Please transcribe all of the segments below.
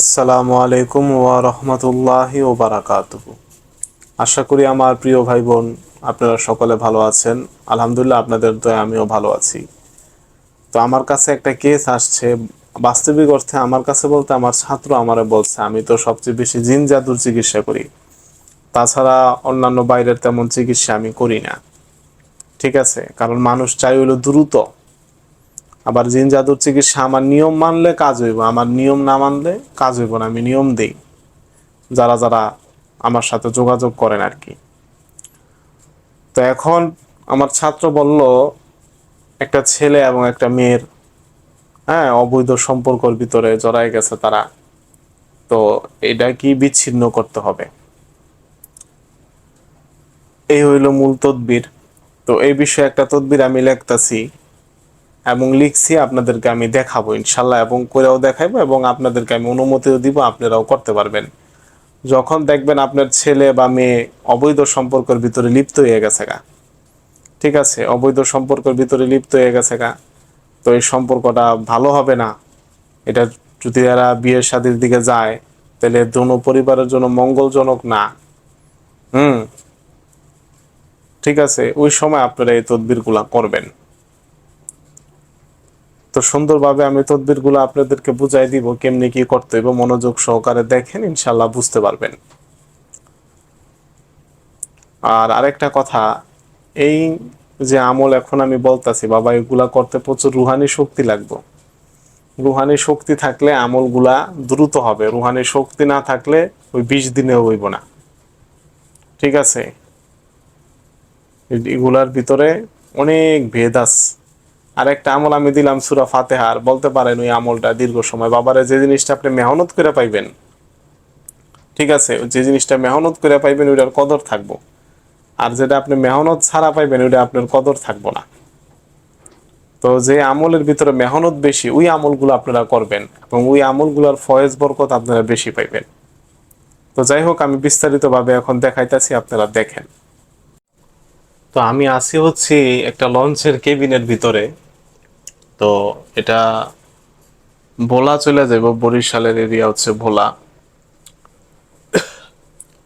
আসসালামু আলাইকুম ওয়া রাহমাতুল্লাহি ওয়া বারাকাতুহু। আশা করি আমার প্রিয় ভাই বোন আপনারা সকলে ভালো আছেন। আলহামদুলিল্লাহ আপনাদের দয়া, আমিও ভালো আছি। তো আমার কাছে একটা কেস আসছে। বাস্তবিক অর্থে আমার কাছে বলতে আমার ছাত্র আমারে বলছে, আমি তো সবচেয়ে বেশি জিন জাদুর চিকিৎসা করি। তাছাড়া অন্যান্য বাইরের তেমন চিকিৎসা আমি করি না। ঠিক আছে? কারণ মানুষ চাই হলো দ্রুত আবার জিন জাদুর চিকিৎসা আমার নিয়ম মানলে কাজ হইব, আমার নিয়ম না মানলে কাজ হইব না, আমি নিয়ম দেই। যারা যারা আমার সাথে যোগাযোগ করেন আর কি। তো এখন আমার ছাত্র বলল, একটা ছেলে এবং একটা মেয়ের হ্যাঁ অবৈধ সম্পর্কর ভিতরে জড়াই গেছে তারা। তো এটা কি বিচ্ছিন্ন করতে হবে? এই হইল মূল তদবির। তো এই বিষয়ে একটা তদবির আমি লিখতাছি। এবং লিখছি, আপনাদেরকে আমি দেখাবো ইনশাল্লাহ এবং করেও দেখাইবো এবং আপনাদেরকে আমি অনুমতিও দিব, আপনারাও করতে পারবেন। যখন দেখবেন আপনার ছেলে বা মেয়ে অবৈধ সম্পর্কের ভিতরে লিপ্ত হয়ে গেছে গা। ঠিক আছে? অবৈধ সম্পর্কের ভিতরে লিপ্ত হয়ে গেছে গা। তো এই সম্পর্কটা ভালো হবে না। এটা যদি এরা বিয়ের শাদির দিকে যায়, তাহলে দোনো পরিবারের জন্য মঙ্গলজনক না। হুম? ঠিক আছে? ওই সময় আপনারা এই তদবিরগুলা করবেন। তো সুন্দরভাবে আমি তদবিরগুলো আপনাদেরকে বুঝাই দিব কেমনি কি করতে হইব, মনোযোগ সহকারে দেখেন ইনশাল্লাহ বুঝতে পারবেন। আর আরেকটা কথা, এই যে আমল এখন আমি বলতাছি, বাবা, এগুলা করতে প্রচুর রুহানি শক্তি লাগবে। রুহানি শক্তি থাকলে আমলগুলা দ্রুত হবে, রুহানি শক্তি না থাকলে ওই বিশ দিনে হইব না। ঠিক আছে? এগুলার ভিতরে অনেক ভেদ আছে। আর একটা আমল আমি দিলাম সুরা ফাতেহার বলতে পারেন ওই আমলটা দীর্ঘ সময়। বাবারে, যে জিনিসটা আপনি মেহনত করে পাইবেন, ঠিক আছে, যে জিনিসটা মেহনত করে পাইবেন, ওইটার কদর থাকব। আর যেটা আপনি মেহনত ছাড়া পাইবেন, ওইটা আপনার কদর থাকব না। তো যে আমলের ভিতরে মেহনত বেশি, ওই আমলগুলো আপনারা করবেন এবং ওই আমলগুলোর ফয়েজ বরকত আপনারা বেশি পাইবেন। তো যাই হোক, আমি বিস্তারিতভাবে এখন দেখাইতেছি, আপনারা দেখেন। তো আমি আসি হচ্ছি একটা লঞ্চের কেবিনের ভিতরে। তো এটা ভোলা চলে যাব বরিশালের এরিয়া হচ্ছে ভোলা।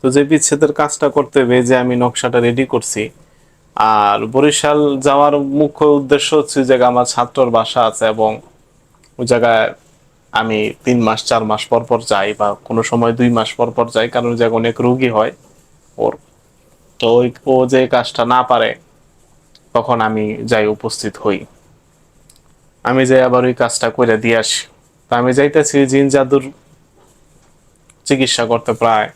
তো যে বিচ্ছেদের কাজটা করতে হবে, যে আমি নকশাটা রেডি করছি। আর বরিশাল যাওয়ার মুখ্য উদ্দেশ্য হচ্ছে যে আমার ছাত্রর বাসা আছে এবং ওই জায়গায় আমি তিন মাস, চার মাস পর পর যাই বা কোনো সময় দুই মাস পর পর যাই, কারণ ওই জায়গায় অনেক রুগী হয় ওর। তো ওই ও যে কাজটা না পারে, তখন আমি যাই উপস্থিত হই। আমি যাই আবার ওই কাজটা করে দিয়ে আসি। তা আমি যাইতেছি জিন জাদুর চিকিৎসা করতে প্রায়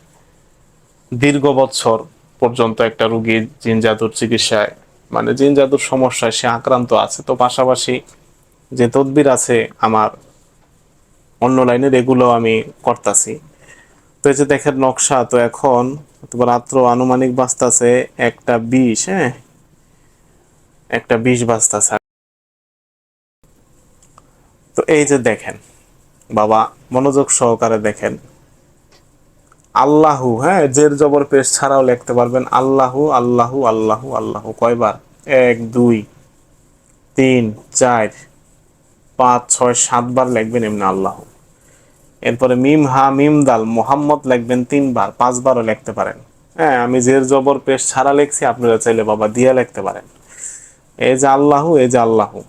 দীর্ঘ বছর পর্যন্ত একটা রুগী জিন জাদুর চিকিৎসায় মানে জিন জাদুর সমস্যায় সে আক্রান্ত আছে। তো পাশাপাশি যে তদবির আছে আমার অন্য লাইনের, এগুলো আমি করতাছি। তো এই যে দেখেন নকশা, তো এখন তোমার রাত্র আনুমানিক বাঁচতেছে একটা বিষ হ্যাঁ? একটা বিষ বাঁচতেছে তো এই যে দেখেন, বাবা মনোযোগ সহকারে দেখেন। আল্লাহু হ্যাঁ জের জবর পেশ ছাড়াও লিখতে পারবেন, আল্লাহু আল্লাহু আল্লাহু আল্লাহু। কয়বার? এক, দুই, তিন, চার, পাঁচ, ছয়, সাতবার লিখবেন এমনি আল্লাহ। এরপরে মিম, হা, মিম, দাল, মোহাম্মদ লিখবেন তিনবার, পাঁচবারও লিখতে পারেন। হ্যাঁ আমি জের জবর পেশ ছাড়া লিখছি, আপনারা চাইলে বাবা দিয়ে লিখতে পারেন। এই যে আল্লাহু, এই যে আল্লাহু।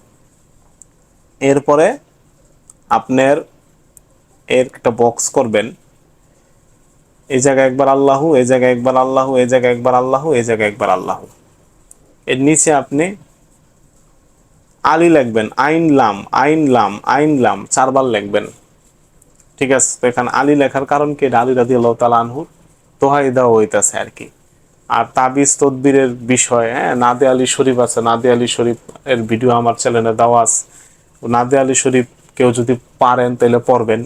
এরপরে আপনার এর একটা বক্স করবেন। এই জায়গায় একবার আল্লাহু, এই জায়গায় একবার আল্লাহু, এই জায়গায় একবার আল্লাহু, এই জায়গায় একবার আল্লাহু। এর নিচে আপনি আলী লিখবেন, আইন লাম আইন লাম আইন লাম, চারবার লিখবেন। ঠিক আছে, তো এখানে আলী লেখার কারণ কি? এটা আলী রাজি আল্লাহ তালা আনহুর দোহাই দেওয়া হইতেছে আর কি। আর তাবিজ তদবিরের বিষয় হ্যাঁ নাদে আলী শরীফ আছে, নাদে আলী শরীফ এর ভিডিও আমার চ্যানেলে দেওয়া আছে। নাদে আলী শরীফ কেউ যদি পারেন তাহলে পড়বেন।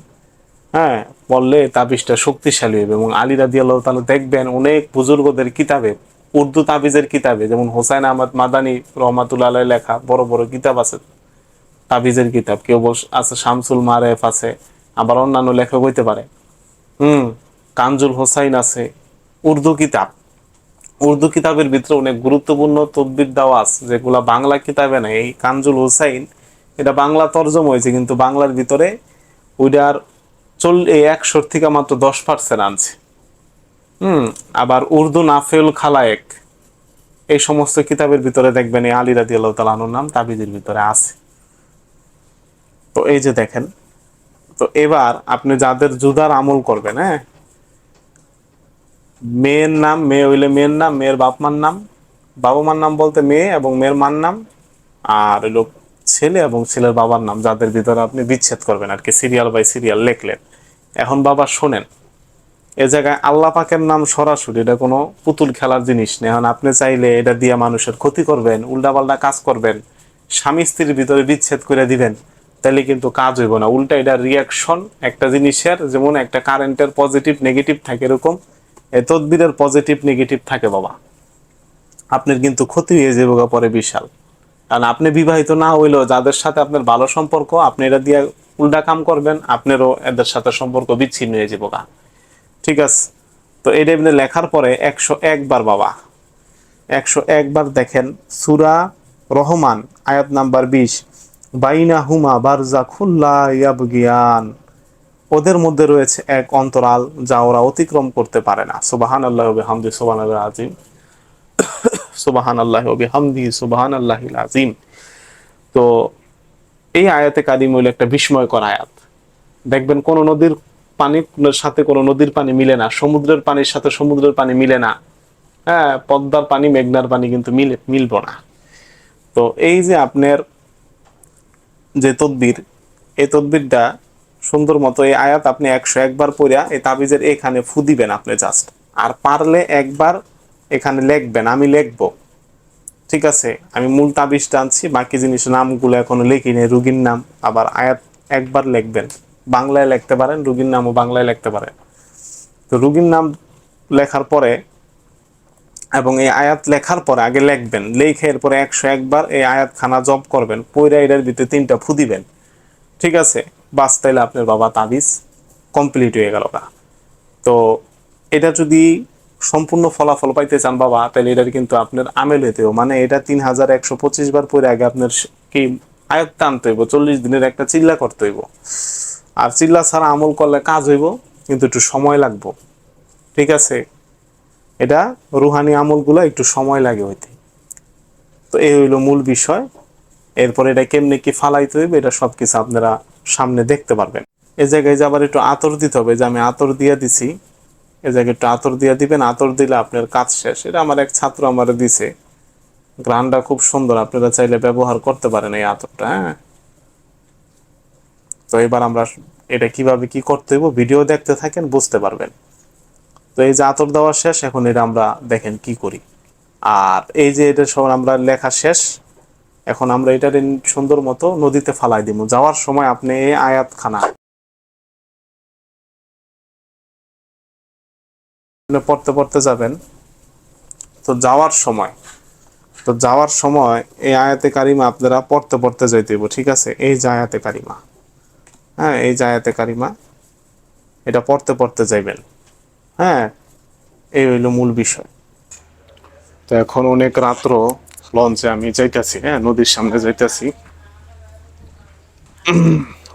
হ্যাঁ পড়লে তাবিজটা শক্তিশালী হবে এবং আলী রাদি আল্লাহ তাহলে দেখবেন অনেক বুজুর্গদের কিতাবে, উর্দু তাবিজের কিতাবে, যেমন হোসাইন আহমদ মাদানী রহমাতুল্লাহ লেখা বড় বড় কিতাব আছে, তাবিজের কিতাব। কেউ আছে শামসুল মারেফ আছে, আবার অন্যান্য লেখক হইতে পারে। হুম, কানজুল হোসাইন আছে, উর্দু কিতাব। উর্দু কিতাবের ভিতরে অনেক গুরুত্বপূর্ণ তদ্বির দেওয়া আছে, যেগুলা বাংলা কিতাবে নেই। এই কানজুল হোসাইন এটা বাংলা তর্জম হয়েছে, কিন্তু বাংলার ভিতরে ওইটার চল, এই একশোর থেকে মাত্র দশ পার্সেন্ট আনছে। হুম, আবার উর্দু নাফেউল খালায়েক, এই সমস্ত কিতাবের ভিতরে দেখবেন এই আলী রাদি আল্লাহ তালানুর নাম তাবিজের ভিতরে আছে। তো এই যে দেখেন, তো এবার আপনি যাদের জুদার আমল করবেন হ্যাঁ? মেয়ের নাম, মেয়ে হইলে মেয়ের নাম, মেয়ের বাপ মার নাম বাবা মার নাম বলতে মেয়ে এবং মেয়ের মার নাম, আর হইল ছেলে এবং ছেলের বাবার নাম যাদের ভিতরে আপনি বিচ্ছেদ করবেন আর কি, সিরিয়াল বাই সিরিয়াল লেখলেন। এখন বাবা শোনেন, এ জায়গায় আল্লাহ পাকের নাম সরাসরি, এটা কোনো পুতুল খেলার জিনিস নেই এখন আপনি চাইলে এটা দিয়ে মানুষের ক্ষতি করবেন, উল্টাপাল্টা কাজ করবেন, স্বামী স্ত্রীর ভিতরে বিচ্ছেদ করে দিবেন, তাহলে কিন্তু কাজ হইব না। উল্টা এটা রিয়াকশন একটা জিনিসের যেমন একটা কারেন্টের পজিটিভ নেগেটিভ থাকে এরকম, এ তদবিরের পজিটিভ নেগেটিভ থাকে বাবা। আপনার কিন্তু ক্ষতি হয়ে যাবে পরে বিশাল। কারণ আপনি বিবাহিত না হইলেও যাদের সাথে আপনার ভালো সম্পর্ক, আপনি এটা দিয়ে উল্টা কাম করবেন, আপনারও এদের সাথে সম্পর্ক বিচ্ছিন্ন হয়ে যাব গা। ঠিক আছে? তো এটা এমনি লেখার পরে একশো একবার বাবা, একশো একবার দেখেন সুরা রহমান, আয়াত নাম্বার বিশ বাইনা হুমা বারজা খুল্লা ইয়াবগিয়ান। ওদের মধ্যে রয়েছে এক অন্তরাল যা ওরা অতিক্রম করতে পারে না। সুবাহান আল্লাহ হামদি আল্লাহ আজিম সুবাহান আল্লাহ সুবাহান আল্লাহ আজিম তো এই আয়াতে কাদিম হইল একটা বিস্ময়কর আয়াত। দেখবেন কোন নদীর সাথে নদীর পানি মিলে না, সমুদ্রের পানির সাথে সমুদ্রের পানি মিলে না। হ্যাঁ পদ্মার পানি, মেঘনার পানি কিন্তু মিলে, মিলব না। তো এই যে আপনার যে তদ্বির, এই তদ্বিরটা সুন্দর মতো এই আয়াত আপনি একশো একবার পড়িয়া এই তাবিজের এখানে ফু দিবেন আপনি জাস্ট আর পারলে একবার এখানে লিখবেন, আমি লিখব। ঠিক আছে? আমি মূল তাবিজটা আনছি, বাকি জিনিস নামগুলো এখনও লিখি নেই, রুগীর নাম। আবার আয়াত একবার লিখবেন। বাংলায় লিখতে পারেন, রুগীর নামও বাংলায় লিখতে পারেন। তো রুগীর নাম লেখার পরে এবং এই আয়াত লেখার পরে আগে লিখবেন। লেখে এরপরে একশো একবার এই আয়াত খানা জব করবেন পয়রা এটার ভিতরে তিনটা ফু দিবেন। ঠিক আছে? বাস তাইলে আপনার বাবা তাবিজ কমপ্লিট হয়ে গেল তো এটা যদি সম্পূর্ণ ফলাফল পাইতে চান বাবা, তাহলে এটার কিন্তু আপনার আমেল হইতেও মানে এটা তিন হাজার একশো পঁচিশ বার পরে আগে আপনার কি আয়ত্ত আনতে হইব, চল্লিশ দিনের একটা চিল্লা করতে হইব। আর চিল্লা ছাড়া আমল করলে কাজ হইব, কিন্তু একটু সময় লাগবো। ঠিক আছে? এটা রুহানি আমলগুলো একটু সময় লাগে হইতে। তো এই হইল মূল বিষয়। এরপর এটা কেমনে কি ফালাইতে হইবে, এটা সব কিছু আপনারা সামনে দেখতে পারবেন। এ জায়গায় যে আবার একটু আতর দিতে হবে, যে আমি আতর দিয়ে দিছি। এ জায়গায় একটু আতর দিয়ে দিবেন। আতর দিলে আপনার কাজ শেষ। এটা আমার এক ছাত্র আমার দিছে। গ্রানটা খুব সুন্দর। আপনারা চাইলে ব্যবহার করতে পারেন এই আতরটা হ্যাঁ। তো এবার আমরা এটা কীভাবে কি করতে হইব ভিডিও দেখতে থাকেন, বুঝতে পারবেন। তো এই যে আতর দেওয়া শেষ, এখন এটা আমরা দেখেন কি করি। আর এই যে এটা সব আমরা লেখা শেষ, এখন আমরা এটা সুন্দর মতো নদীতে ফালাই দিব। যাওয়ার সময় আপনি এই আয়াত পড়তে পড়তে যাবেন। তো যাওয়ার সময়, তো যাওয়ার সময় এই আয়াতে কারিমা আপনারা পড়তে পড়তে যাইতে হইব, ঠিক আছে? এই যে আয়াতে কারিমা হ্যাঁ এই যে আয়াতে কারিমা, এটা পড়তে পড়তে যাইবেন। হ্যাঁ এই হইল মূল বিষয়। তো এখন অনেক রাত্র লঞ্চে আমি যাইতাছি হ্যাঁ নদীর সামনে যাইতাছি।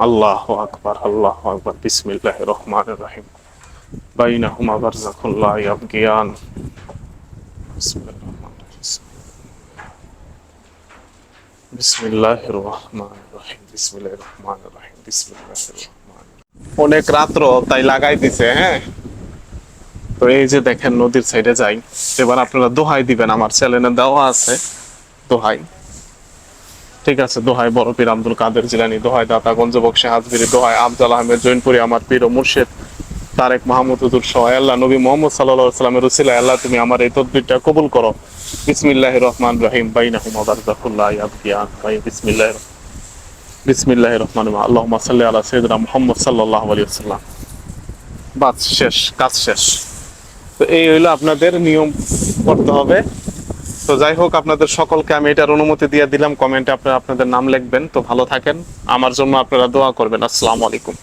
আল্লাহ আকবার আল্লাহ আকবার বিসমিল্লাহ রহমান রহিম। বাইনাহুমা বারজাখুল্লাহ ইয়াবগিয়ান বিসমিল্লাহির রহমানির রহিম। বিসমিল্লাহির রহমানির রহিম বিসমিল্লাহির রহমানির রহিম বিসমিল্লাহির রহমানির রহিম। অনেক রাত্র তাই লাগাই দিছে হ্যাঁ? তো এই যে দেখেন নদীর সাইডে যাই, এবার আপনারা দোহাই দিবেন, আমার চ্যানেলে দেওয়া আছে দোহাই। ঠিক আছে, দোহাই বড় পীর আব্দুল কাদের জিলানি, দোহাই দাতা গঞ্জবক্সে হাজবিরি, দোহাই আফজাল আহমেদ জৈনপুরি, আমার পীর ও মুর্শেদ। তারেক মাহমুদুর সহায় আল্লাহ, নবী মোহাম্মদ সাল্লাহ সাল্লামের রসিলা আল্লাহ তুমি আমার এই তদবিরটা কবুল করো। বিসমিল্লাহ রহমান রহিম। বাইনাহুম আবারজাকুল্লাহ ইয়াবকিয়ান বাই বিসমিল্লাহ বিসমিল্লাহ রহমান রহিম। আল্লাহুম্মা সাল্লি আলা সাইয়্যিদিনা মুহাম্মদ সাল্লাল্লাহু আলাইহি ওয়াসাল্লাম। বাস শেষ, কাজ শেষ। তো এই হইল আপনাদের নিয়ম করতে হবে। তো যাই হোক, আপনাদের সকলকে আমি এটার অনুমতি দিয়ে দিলাম। কমেন্টে আপনারা আপনাদের নাম লিখবেন। তো ভালো থাকেন। আমার জন্য আপনারা দোয়া করবেন। আসসালামু আলাইকুম।